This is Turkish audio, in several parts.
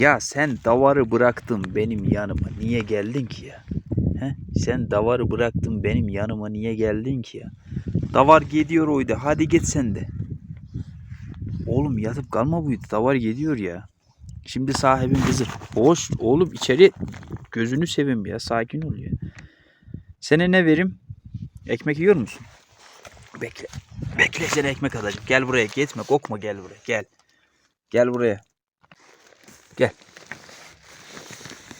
Ya sen davarı bıraktın benim yanıma. Niye geldin ki ya? He? Sen davarı bıraktın benim yanıma niye geldin ki ya? Davar gidiyor oydu. Hadi git sen de. Oğlum yatıp kalma buydu. Davar gidiyor ya. Şimdi sahibin kızır. Boş oğlum içeri gözünü seveyim ya. Sakin ol ya. Sana ne verim? Ekmek yiyor musun? Bekle. Bekle sana ekmek alacağım. Gel buraya gitme kokma gel buraya gel. Gel buraya. Gel.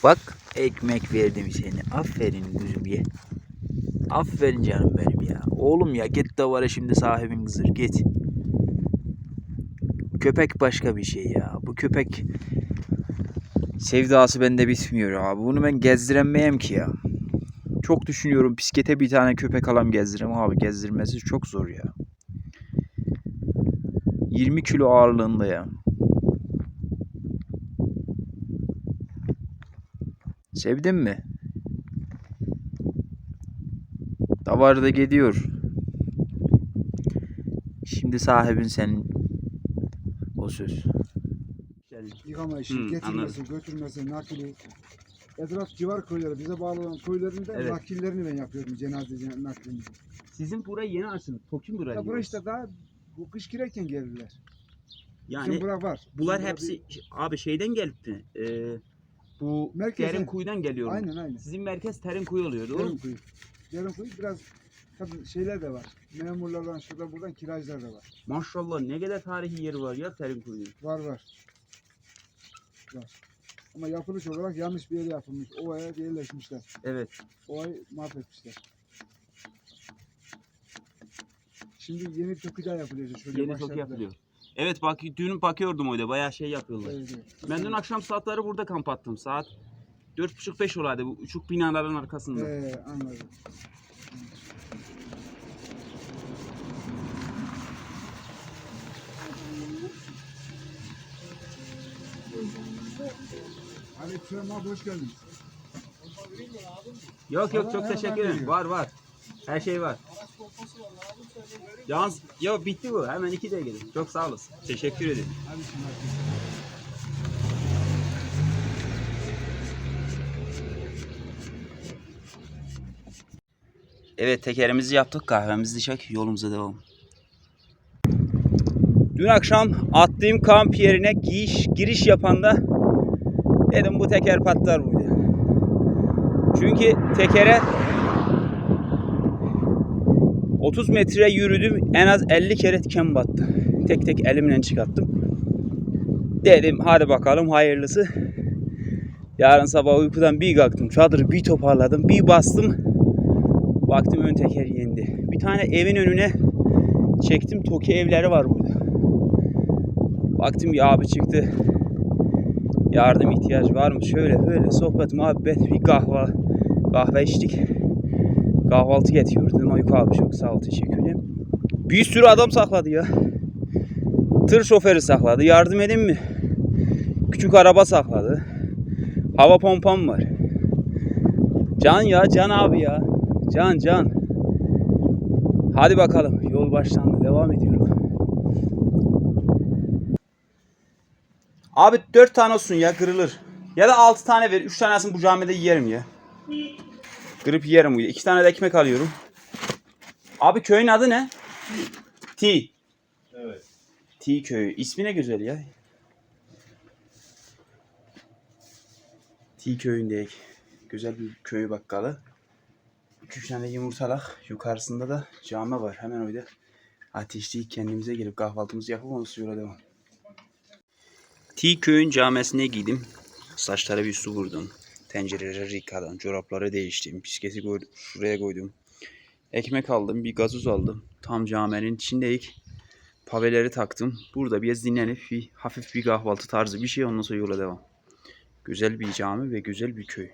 Bak ekmek verdim seni. Aferin kuzum ye. Aferin canım benim ya. Oğlum ya git davara şimdi sahibin kızır git. Köpek başka bir şey ya. Bu köpek sevdası bende bitmiyor abi. Bunu ben gezdiremeyem ki ya. Çok düşünüyorum bisiklete bir tane köpek alam gezdirem abi. Gezdirmesi çok zor ya. 20 kilo ağırlığında ya. Sevdin mi? Davar da gidiyor. Şimdi sahibin senin o söz. Yıkama işi, Hı, getirmesi, götürmesi, nakli. Etraf civar köyleri, bize bağlı olan köylerinde Evet. nakillerini ben yapıyorum, cenaze cen- naklini. Sizin burayı yeni açıldı. Tokin burayı. Ya burası işte daha bu kış girerken geldiler. yani Şimdi bura var. bunlar Şimdi bura hepsi abi şeyden geldi. Ee, bu Merkeze. Derin kuyudan geliyor. bir- Aynen aynen. Sizin merkez Terin kuyu oluyor doğru mu? Derin kuyu. Derin kuyu biraz tabii şeyler de var. Memurlardan şuradan buradan kiracılar da var. Maşallah ne kadar tarihi yeri var ya Terin kuyu. Var var. Var. Ama yapılış olarak yanlış bir yere yapılmış. Ovaya yerleşmişler. Evet. Ovayı mahvetmişler. Şimdi yeni bir toki daha yapılıyor. Şöyle Yeni toki başladılar. yapılıyor. Evet bak dün bakıyordum orada bayağı şey yapıyorlar. Evet, evet. Ben dün akşam saatleri burada kamp attım. Saat 4.30-5 olaydı bu uçuk binaların arkasında. Ee, anladım. Aleykümselam abi hoş geldin. Yok yok çok teşekkür ederim. Var var. Her şey var. Yalnız yok bitti bu. Hemen iki de. Çok sağ olasın. Teşekkür ederim. Evet tekerimizi yaptık kahvemizi içecek yolumuza devam. Dün akşam attığım kamp yerine giriş, giriş yapanda dedim bu teker patlar buydu. Çünkü tekere 30 metre yürüdüm en az 50 kere diken battı. Tek tek elimle çıkarttım. Dedim hadi bakalım hayırlısı. Yarın sabah uykudan bir kalktım çadırı bir toparladım bir bastım. Baktım ön teker yendi. Bir tane evin önüne çektim. Toki evleri var burada. Baktım bir abi çıktı. Yardım ihtiyacı var mı? Şöyle böyle sohbet muhabbet bir kahve kahve içtik. Kahvaltı getiriyor dedim. Ayık abi çok sağ ol teşekkür ederim. Bir sürü adam sakladı ya. Tır şoförü sakladı. Yardım edin mi? Küçük araba sakladı. Hava pompam var. Can ya can abi ya. Can can. Hadi bakalım. Yol başlandı. Devam ediyorum. Abi 4 tane olsun ya kırılır. Ya da 6 tane ver. 3 tanesini bu camide yerim ya. Kırıp yerim bu. 2 tane de ekmek alıyorum. Abi köyün adı ne? T. Evet. T köyü. İsmi ne güzel ya. T köyündeyiz. Güzel bir köy bakkalı. 2-3 tane yumurtalak. Yukarısında da cami var. Hemen orada ateşleyip kendimize gelip kahvaltımızı yapıp sonra yola devam. T köyün camisine giydim. Saçlara bir su vurdum. Tencereleri yıkadım. Çorapları değiştim. Bisikleti koydum. Şuraya koydum. Ekmek aldım. Bir gazoz aldım. Tam caminin içindeyik. Paveleri taktım. Burada biraz dinlenip bir hafif bir kahvaltı tarzı bir şey ondan sonra yola devam. Güzel bir cami ve güzel bir köy.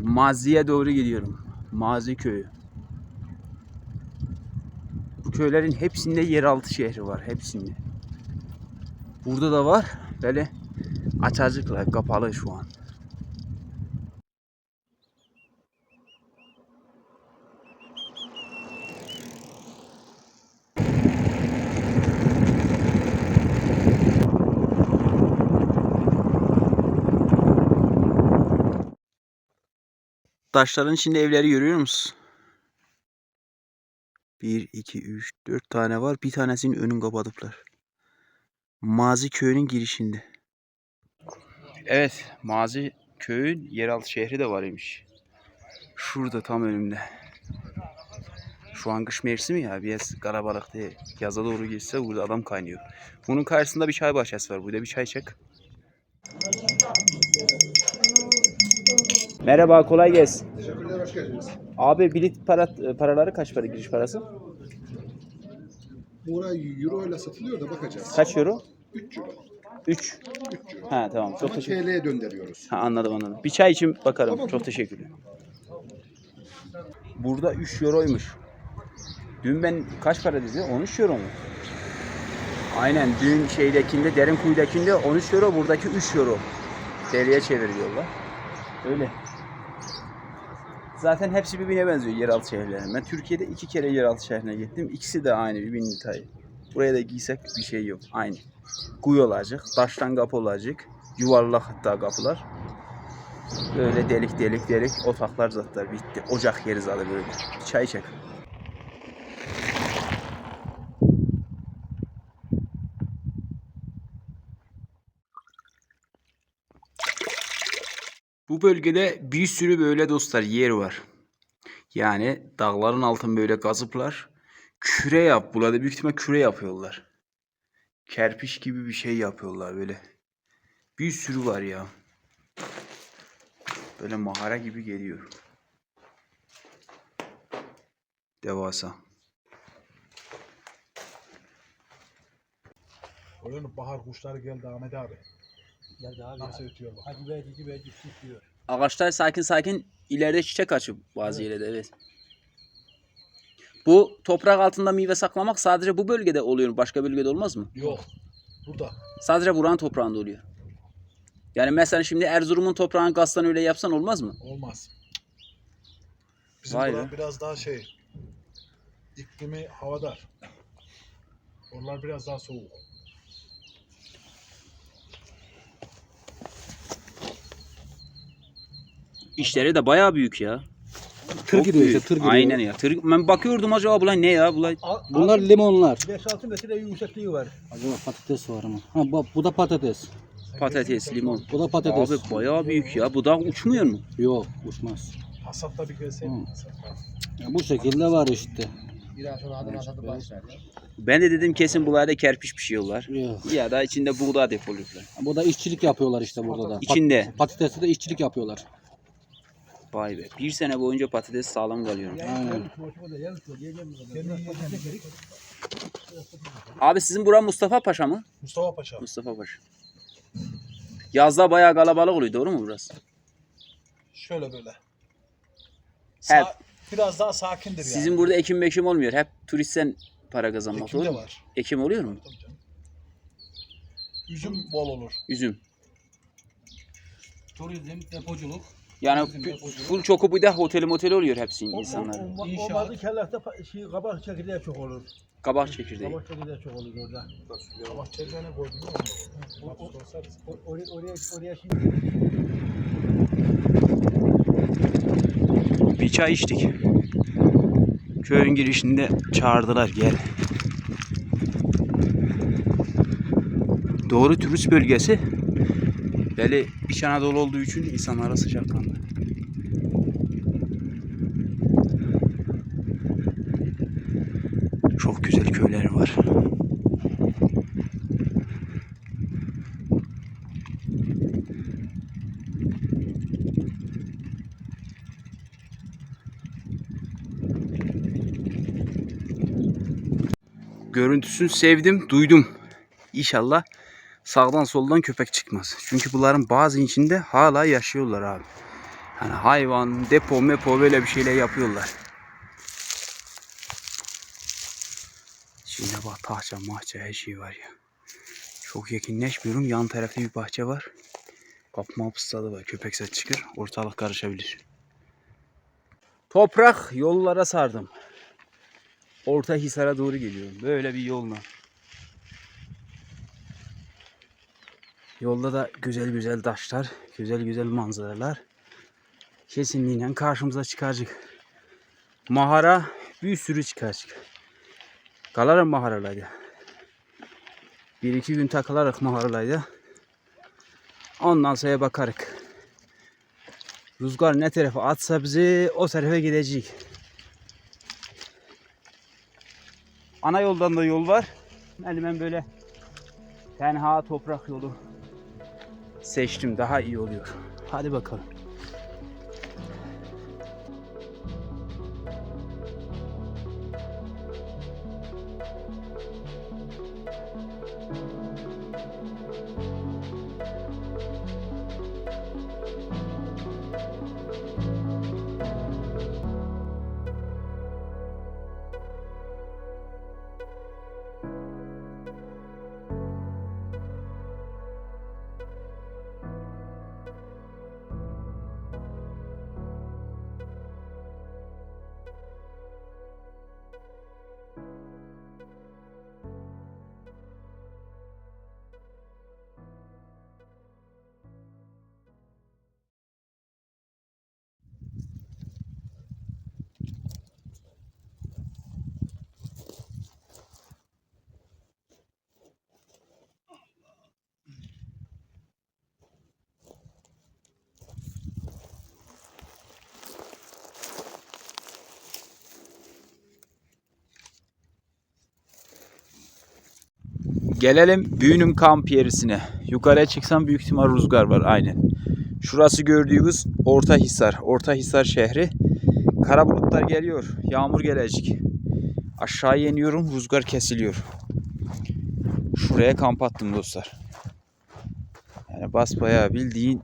Mazi'ye doğru gidiyorum. Mazi köyü. Bu köylerin hepsinde yeraltı şehri var. Hepsinde. Burada da var. Böyle Açacıklar kapalı şu an. Taşların içinde evleri görüyor musun? 1, 2, 3, 4 tane var. Bir tanesinin önünü kapatıplar. Mazi köyünün girişinde. Evet, Mazi köyün yeraltı şehri de var imiş. Şurada tam önümde. Şu an kış mevsimi ya biraz karabalık değil. Yaza doğru geçse burada adam kaynıyor. Bunun karşısında bir çay bahçesi var. Burada bir çay çek. Merhaba kolay gelsin. Teşekkürler, hoş geldiniz. Abi bilet para, paraları kaç para giriş parası? Buraya euro ile satılıyor da bakacağız. Kaç euro? 3 euro. 3. 3 euro. Ha tamam çok Ama teşekkür TL'ye döndürüyoruz. Ha anladım anladım. Bir çay için bakarım. Tamam. Çok teşekkürler. Burada 3 euroymuş. Dün ben kaç para dedi? 13 euro mu? Aynen dün şeydekinde derin kuyudakinde 13 euro buradaki 3 euro. TL'ye çeviriyorlar. Öyle. Zaten hepsi birbirine benziyor yeraltı şehirlerin. Ben Türkiye'de iki kere yeraltı şehrine gittim. İkisi de aynı birbirinin detayı. Buraya da giysek bir şey yok. Aynı. Kuyu olacak, taştan kapı olacak. Yuvarlak hatta kapılar. Böyle delik delik delik otaklar zaten bitti. Ocak yeri zaten böyle. Çay çek. Bu bölgede bir sürü böyle dostlar yer var. Yani dağların altın böyle kazıplar. Küre yap. Burada büyük ihtimal küre yapıyorlar. Kerpiç gibi bir şey yapıyorlar böyle. Bir sürü var ya. Böyle mağara gibi geliyor. Devasa. Oyun bahar kuşları geldi Ahmet abi. Geldi abi. Nasıl ötüyor bak. Hadi be cici be cici diyor. Ağaçlar sakin sakin ileride çiçek açıyor bazı yerlerde evet. Bu toprak altında meyve saklamak sadece bu bölgede oluyor. mu? Başka bölgede olmaz mı? Yok. Burada. Sadece buranın toprağında oluyor. Yani mesela şimdi Erzurum'un toprağını gazdan öyle yapsan olmaz mı? Olmaz. Bizim Vay buralar be. biraz daha şey. iklimi havadar. Oralar biraz daha soğuk. İşleri de bayağı büyük ya. Tır Çok gidiyor işte büyük. tır gidiyor. Aynen ya. Tır, ben bakıyordum acaba bunlar ne ya? Bunlar Bunlar limonlar. 5-6 metre yüksekliği var. Acaba patates var mı? Ha bu, bu da patates. patates, limon. Bu da patates. Abi bayağı büyük ya. Bu da uçmuyor mu? Yok uçmaz. Hasatta bir. Ya bu şekilde var işte. Ben de dedim kesin bunlarda kerpiç pişiyorlar. Yok. Ya da içinde buğday depoluyorlar. Bu da işçilik yapıyorlar işte burada da. Pat- İçinde. patatesi de işçilik yapıyorlar. Vay be. Bir sene boyunca patates sağlam kalıyor. Aynen. Abi sizin bura Mustafa Paşa mı? Mustafa Paşa. Mustafa Paşa. Yazda bayağı kalabalık oluyor. Doğru mu burası? Şöyle böyle. Hep. Sa- biraz daha sakindir yani. Sizin burada ekim mekim olmuyor. Hep turistten para kazanmak. Ekim Doğru de mu? var. Ekim oluyor mu? Tabii canım. Üzüm bol olur. Üzüm. Turizm, depoculuk. Yani full çoku bir de otel motel oluyor hepsinin insanlar. Olmadı kellerde şey, kabak çekirdeği çok olur. Kabak çekirdeği. Kabak çekirdeği çok olur orada. O- Sorarız. O- Oraya, oraya, oraya şimdi Bir çay içtik. Köyün girişinde çağırdılar gel. Doğru turist bölgesi. Böyle İç Anadolu olduğu için insanlara sıcakkanlı. Çok güzel köyler var. Görüntüsünü sevdim, duydum. İnşallah sağdan soldan köpek çıkmaz. Çünkü bunların bazı içinde hala yaşıyorlar abi. Hani hayvan, depo, mepo böyle bir şeyler yapıyorlar. Şimdi bak tahça, mahça her şey var ya. Çok yakınlaşmıyorum. Yan tarafta bir bahçe var. Kapma hapıstadı var. Köpek ses çıkır. Ortalık karışabilir. Toprak yollara sardım. Orta Hisar'a doğru geliyorum. Böyle bir yolla. Yolda da güzel güzel taşlar, güzel güzel manzaralar. kesinlikle karşımıza çıkacak. Mahara bir sürü çıkacak. Kalarım maharalaydı. Bir iki gün takılarak maharalaydı. Ondan sonra bakarık. Rüzgar ne tarafa atsa bizi o tarafa gidecek. Ana yoldan da yol var. Ben böyle tenha toprak yolu seçtim. Daha iyi oluyor. Hadi bakalım. Gelelim Büyünüm kamp yerisine. Yukarıya çıksam büyük ihtimal rüzgar var aynen. Şurası gördüğünüz Orta Hisar. Orta Hisar şehri. Kara bulutlar geliyor. Yağmur gelecek. Aşağı iniyorum. Rüzgar kesiliyor. Şuraya kamp attım dostlar. Yani basbayağı bildiğin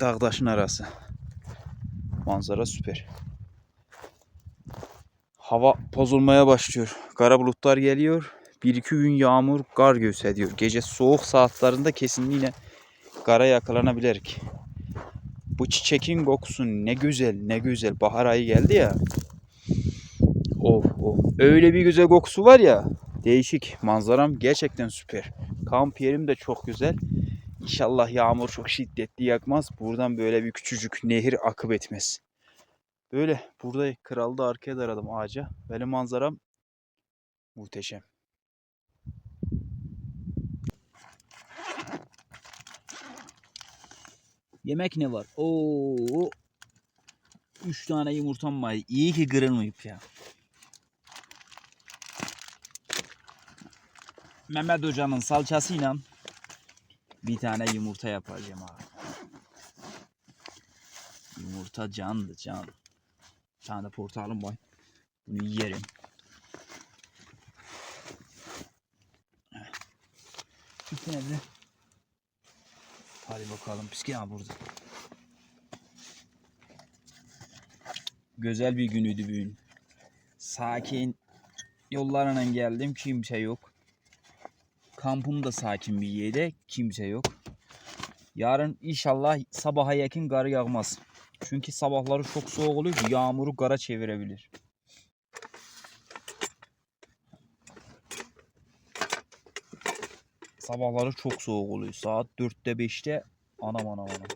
dağdaşın arası. Manzara süper. Hava bozulmaya başlıyor. Kara bulutlar geliyor. Bir iki gün yağmur, kar gösteriyor. Gece soğuk saatlerinde kesinlikle kara yakalanabilir. Bu çiçekin kokusu ne güzel, ne güzel. Bahar ayı geldi ya. Of of. Öyle bir güzel kokusu var ya. Değişik. Manzaram gerçekten süper. Kamp yerim de çok güzel. İnşallah yağmur çok şiddetli yakmaz. Buradan böyle bir küçücük nehir akıp etmez. Böyle burada kralda arkaya daradım ağaca. Böyle manzaram muhteşem. Yemek ne var? Oo. Üç tane yumurtam var. İyi ki kırılmayıp ya. Mehmet Hoca'nın salçasıyla bir tane yumurta yapacağım abi. Yumurta candı can. Bir tane de portakalım var. Bunu yerim. Süt nerede? Hadi bakalım piski ya burada. Güzel bir günüydü bugün. Sakin yollarla geldim kimse yok. Kampım da sakin bir yerde kimse yok. Yarın inşallah sabaha yakın kar yağmaz. Çünkü sabahları çok soğuk oluyor. Yağmuru kara çevirebilir. Sabahları çok soğuk oluyor. Saat 4'te 5'te anam anam anam.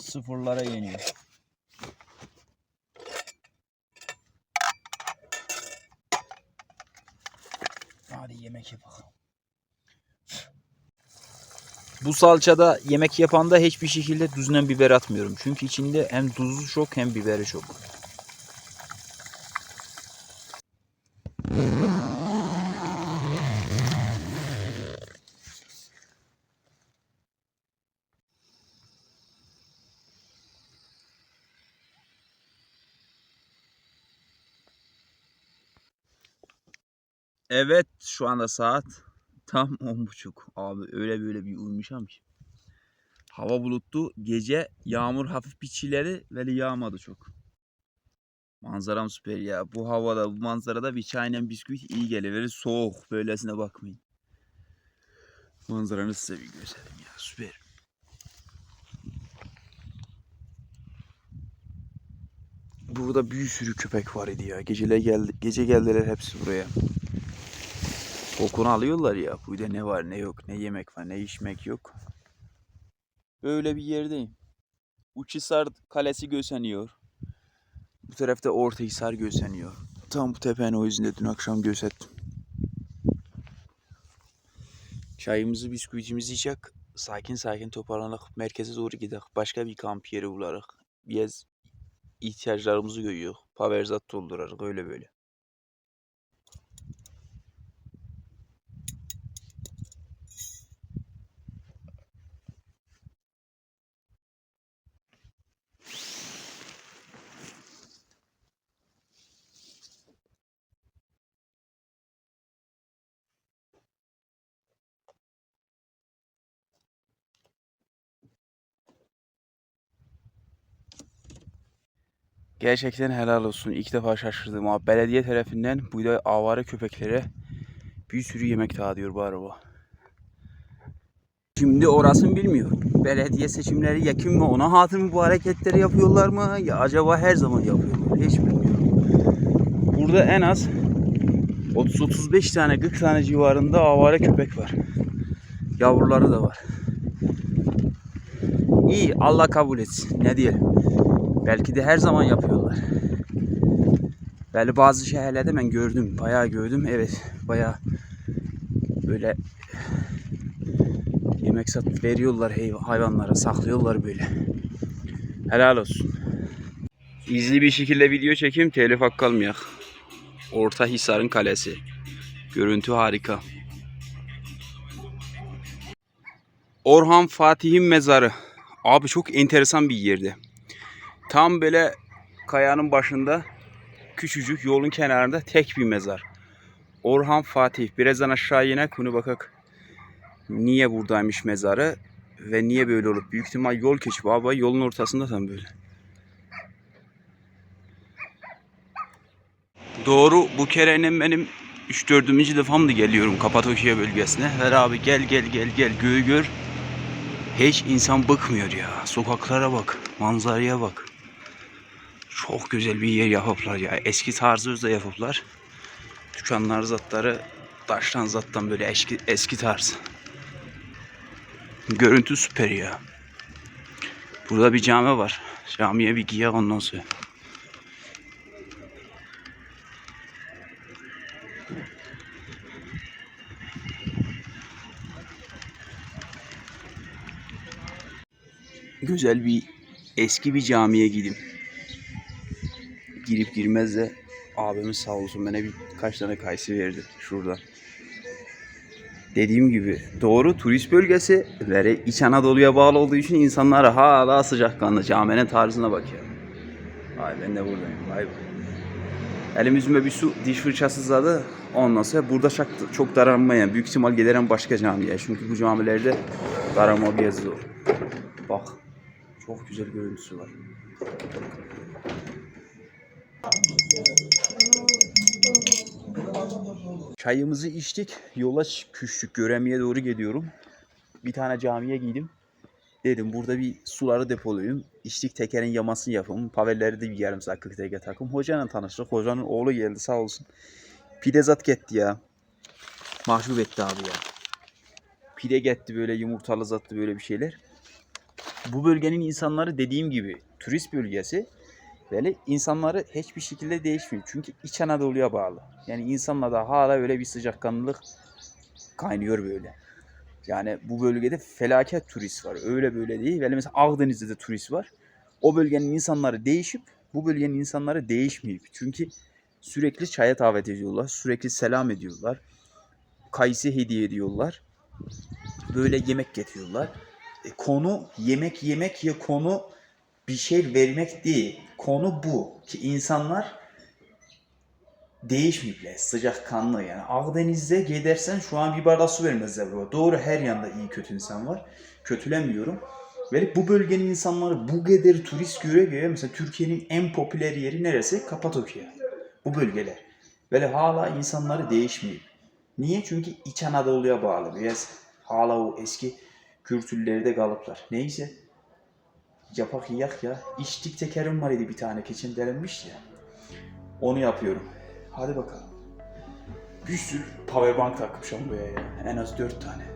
Sıfırlara yeniyor. Hadi yemek yapalım. Bu salçada yemek yapanda hiçbir şekilde düzünen biber atmıyorum. Çünkü içinde hem tuzu çok hem biberi çok. Evet şu anda saat tam on buçuk. Abi öyle böyle bir uyumuşam ki. Hava bulutlu. Gece yağmur hafif bir çileli ve yağmadı çok. Manzaram süper ya. Bu havada bu manzarada bir çayla bisküvit iyi. Böyle soğuk. Böylesine bakmayın. Manzaranı size bir göstereyim ya. Süper. Burada bir sürü köpek var idi ya. Gecele geldi, gece geldiler hepsi buraya. Kokunu alıyorlar ya. Burada ne var ne yok. Ne yemek var ne içmek yok. Böyle bir yerdeyim. Uçhisar Kalesi gözleniyor. Bu tarafta Ortahisar gözleniyor. Tam bu tepenin o yüzden dün akşam gözettim. Çayımızı, bisküvicimizi içecek. Sakin sakin toparlanıp merkeze doğru gidelim. Başka bir kamp yeri bularıq. Biraz ihtiyaçlarımızı görüyoruz. Paverzat doldurarıq öyle böyle. Gerçekten helal olsun. İlk defa şaşırdım abi. Belediye tarafından burada avare köpeklere bir sürü yemek dağıtıyor bu araba. Şimdi orasını bilmiyorum. Belediye seçimleri yakın mı ona hatır mı bu hareketleri yapıyorlar mı? Ya acaba her zaman yapıyorlar. Hiç bilmiyorum. Burada en az 30-35 tane 40 tane civarında avare köpek var. Yavruları da var. İyi Allah kabul etsin. Ne diyelim. Belki de her zaman yapıyorlar. Belli bazı şehirlerde ben gördüm. Bayağı gördüm. Evet. Bayağı böyle yemek sat veriyorlar hayvanlara. Saklıyorlar böyle. Helal olsun. İzli bir şekilde video çekeyim. Telif hakkı kalmayak. Orta Hisar'ın kalesi. Görüntü harika. Orhan Fatih'in mezarı. Abi çok enteresan bir yerde. Tam böyle kayanın başında küçücük yolun kenarında tek bir mezar. Orhan Fatih. Birazdan aşağı yine konu bakak. Niye buradaymış mezarı ve niye böyle olup büyük ihtimal yol keçip abi yolun ortasında tam böyle. Doğru bu kerenin benim 3-4. defamdı geliyorum Kapadokya bölgesine. Her abi gel gel gel gel göğü gör. Hiç insan bıkmıyor ya. Sokaklara bak, manzaraya bak. Çok güzel bir yer yapıplar ya. Eski tarzı özde yapıplar. Dükkanlar zatları taştan zattan böyle eski, eski tarz. Görüntü süper ya. Burada bir cami var. Camiye bir giyak ondan sonra. Güzel bir eski bir camiye gideyim girip girmez de abimiz sağ olsun bana birkaç tane kayısı verdi şuradan. Dediğim gibi doğru turist bölgesi ve İç Anadolu'ya bağlı olduğu için insanlar hala sıcakkanlı. Caminin tarzına bak ya. Vay ben de buradayım. Vay be. Elim yüzüme bir su diş fırçası zadı. Ondan sonra burada çok, çok daranmayan. Büyük ihtimal gelirim başka camiye. Çünkü bu camilerde daranma biraz zor. Bak. Çok güzel görüntüsü var. Çayımızı içtik. Yola küçtük. Göremiye doğru gidiyorum. Bir tane camiye giydim. Dedim burada bir suları depolayayım. İçtik tekerin yamasını yapayım. Pavelleri de bir yarım saat 40 dakika takım. Hocayla tanıştık. Hocanın oğlu geldi sağ olsun. Pidezat gitti ya. Mahcup etti abi ya. Pide gitti böyle yumurtalı zatlı böyle bir şeyler. Bu bölgenin insanları dediğim gibi turist bölgesi. Böyle insanları hiçbir şekilde değişmiyor. Çünkü İç Anadolu'ya bağlı. Yani insanla da hala öyle bir sıcakkanlılık kaynıyor böyle. Yani bu bölgede felaket turist var. Öyle böyle değil. Böyle mesela Akdeniz'de de turist var. O bölgenin insanları değişip bu bölgenin insanları değişmeyip. Çünkü sürekli çaya davet ediyorlar. Sürekli selam ediyorlar. Kayısı hediye ediyorlar. Böyle yemek getiriyorlar. E, konu yemek yemek ya konu bir şey vermek değil. Konu bu. Ki insanlar değişmeyipler. Sıcakkanlı yani. Akdeniz'de gidersen şu an bir bardak su vermezler baba. Doğru her yanda iyi kötü insan var. Kötülemiyorum. Ve bu bölgenin insanları bu kadar turist göre göre mesela Türkiye'nin en popüler yeri neresi? Kapadokya. Bu bölgeler. Böyle hala insanları değişmiyor. Niye? Çünkü İç Anadolu'ya bağlı. Biraz hala o eski kültürlerde kalıplar. Neyse. Yapak yak ya. İçtik tekerim var idi bir tane keçin delinmiş ya. Onu yapıyorum. Hadi bakalım. Bir sürü powerbank takmışım buraya ya. En az dört tane.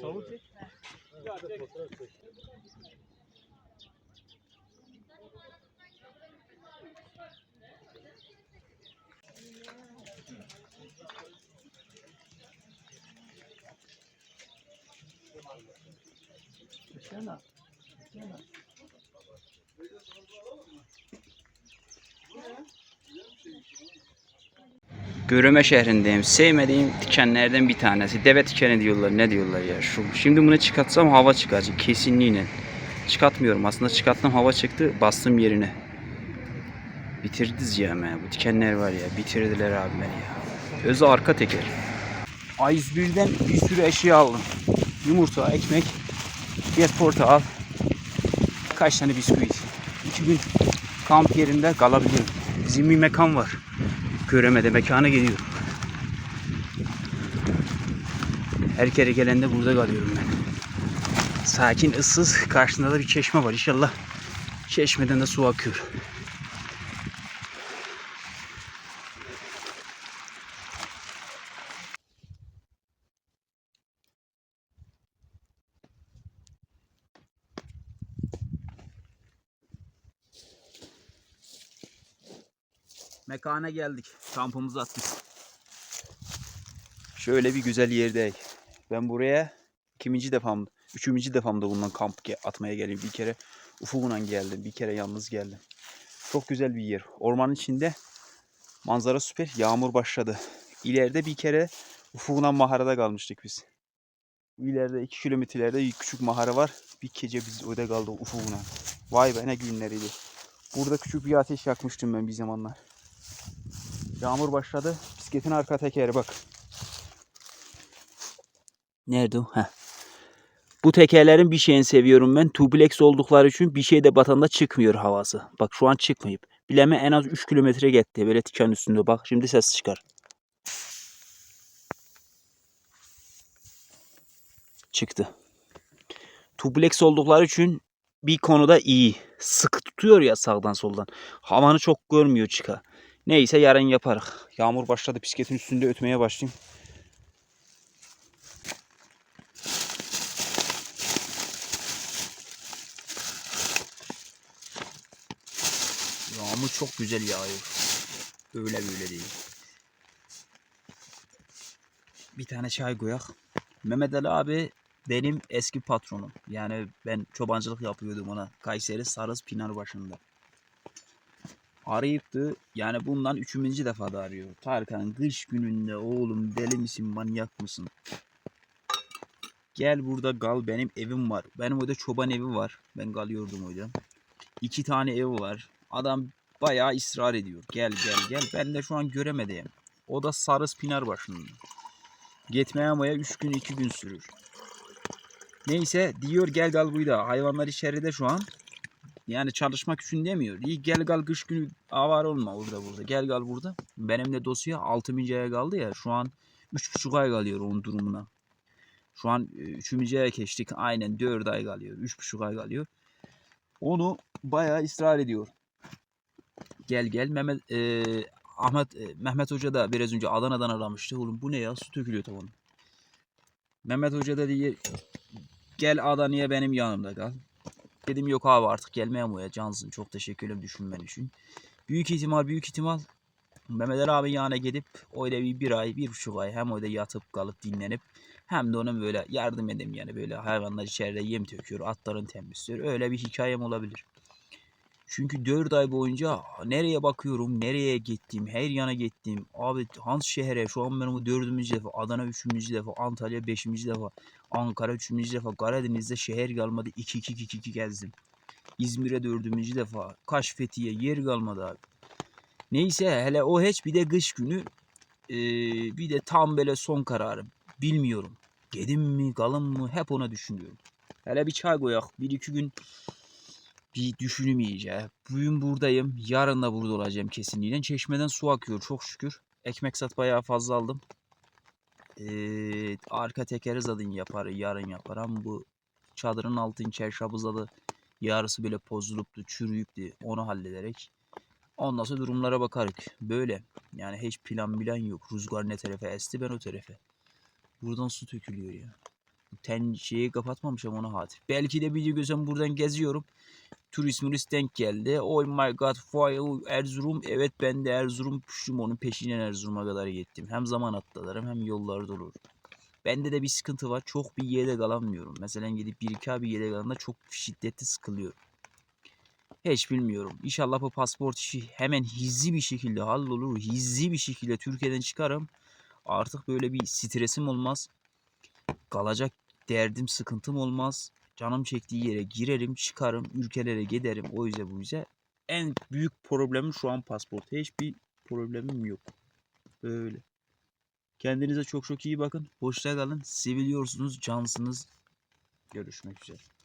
Tavuk çek. Fotoğraf çek. Göreme şehrindeyim. Sevmediğim dikenlerden bir tanesi. Deve dikeni diyorlar. Ne diyorlar ya şu. Şimdi bunu çıkartsam hava çıkacak kesinliğine. Çıkartmıyorum. Aslında çıkarttım hava çıktı. Bastım yerine. Bitirdiniz ya hemen. Bu dikenler var ya. Bitirdiler abi beni ya. Özü arka teker. A101'den bir sürü eşya aldım. Yumurta, ekmek, bir portakal, kaç tane bisküvit. İki gün kamp yerinde kalabilirim. Bizim bir mekan var. Göremede mekana gidiyorum. Her kere gelende burada kalıyorum ben. Sakin, ıssız. Karşında da bir çeşme var. İnşallah çeşmeden de su akıyor. Mekana geldik. Kampımızı attık. Şöyle bir güzel yerdeyiz. Ben buraya ikinci defam, üçüncü defamda bundan kamp atmaya geleyim. Bir kere ufukla geldim, bir kere yalnız geldim. Çok güzel bir yer. Ormanın içinde manzara süper. Yağmur başladı. İleride bir kere ufukla mağarada kalmıştık biz. İleride iki kilometrelerde küçük mağara var. Bir gece biz orada kaldık ufukla. Vay be ne günleriydi. Burada küçük bir ateş yakmıştım ben bir zamanlar. Yağmur başladı. Bisikletin arka tekeri bak. Nerede o? Heh. Bu tekerlerin bir şeyini seviyorum ben. Tublex oldukları için bir şey de batanda çıkmıyor havası. Bak şu an çıkmayıp. Bileme en az 3 kilometre gitti. Böyle tikan üstünde bak. Şimdi ses çıkar. Çıktı. Tublex oldukları için bir konuda iyi. Sıkı tutuyor ya sağdan soldan. Havanı çok görmüyor çıka. Neyse yarın yaparız. Yağmur başladı. Bisikletin üstünde ötmeye başlayayım. Yağmur çok güzel yağıyor. Öyle böyle değil. Bir tane çay koyak. Mehmet Ali abi benim eski patronum. Yani ben çobancılık yapıyordum ona. Kayseri Sarız Pınarbaşı'nda arayıptı. Yani bundan üçüncü defa da arıyor. Tarkan kış gününde oğlum deli misin manyak mısın? Gel burada kal benim evim var. Benim orada çoban evi var. Ben kalıyordum orada. İki tane ev var. Adam bayağı ısrar ediyor. Gel gel gel. Ben de şu an göremedeyim. O da Sarız Pınarbaşı'nda. Gitmeye amaya 3 gün 2 gün sürür. Neyse diyor gel kal burada. Hayvanlar içeride şu an. Yani çalışmak için demiyor. İyi gel gal kış günü avar olma orada burada. Gel gal burada. Benim de dosya 6. aya kaldı ya. Şu an 3,5 ay kalıyor onun durumuna. Şu an 3. aya geçtik. Aynen 4 ay kalıyor. 3,5 ay kalıyor. Onu bayağı ısrar ediyor. Gel gel Mehmet e, Ahmet e, Mehmet Hoca da biraz önce Adana'dan aramıştı. Oğlum bu ne ya? Su dökülüyor tavanın. Mehmet Hoca da diyor gel Adana'ya benim yanımda kal. Dedim yok abi artık gelmeye ya Cansın. Çok teşekkür ederim düşünmen için. Büyük ihtimal büyük ihtimal Mehmet abi yanına gidip öyle bir, bir ay, bir buçuk ay hem öyle yatıp kalıp dinlenip hem de ona böyle yardım edeyim yani böyle hayvanlar içeride yem töküyor, atların temizliyor. Öyle bir hikayem olabilir. Çünkü 4 ay boyunca nereye bakıyorum, nereye gittim, her yana gittim. Abi Hans şehre şu an benim bu dördüncü defa, Adana üçüncü defa, Antalya beşinci defa, Ankara üçüncü defa, Karadeniz'de şehir kalmadı 2-2-2-2 gezdim. İzmir'e dördüncü defa, Kaş Fethiye yer kalmadı abi. Neyse hele o hiç bir de kış günü ee, bir de tam böyle son kararım. Bilmiyorum. Gedim mi kalın mı hep ona düşünüyorum. Hele bir çay koyak. Bir iki gün bir düşünüm iyice. Bugün buradayım. Yarın da burada olacağım kesinlikle. Çeşmeden su akıyor çok şükür. Ekmek sat bayağı fazla aldım. Ee, arka tekeri zaten yapar. Yarın yapar ama bu çadırın altın çerşabı zaten yarısı böyle pozuluptu, çürüyüptü. Onu hallederek. Ondan sonra durumlara bakarız. Böyle. Yani hiç plan bilen yok. Rüzgar ne tarafa esti ben o tarafa. Buradan su dökülüyor ya. ten şeyi kapatmamışım ona hatir. Belki de video gözüm buradan geziyorum. Turist murist denk geldi. Oh my god foil Erzurum. Evet ben de Erzurum püşüm onun peşinden Erzurum'a kadar gittim. Hem zaman atlarım hem yollarda olur. Bende de bir sıkıntı var. Çok bir yere kalamıyorum. Mesela gidip bir iki bir yere kalanda çok şiddetli sıkılıyorum. Hiç bilmiyorum. İnşallah bu pasport işi hemen hizli bir şekilde hallolur. Hizli bir şekilde Türkiye'den çıkarım. Artık böyle bir stresim olmaz. Kalacak derdim, sıkıntım olmaz. Canım çektiği yere girerim, çıkarım, ülkelere giderim. O yüzden bu yüzden en büyük problemim şu an pasport. Hiçbir problemim yok. Böyle. Kendinize çok çok iyi bakın. Hoşça kalın. Seviliyorsunuz, cansınız. Görüşmek üzere.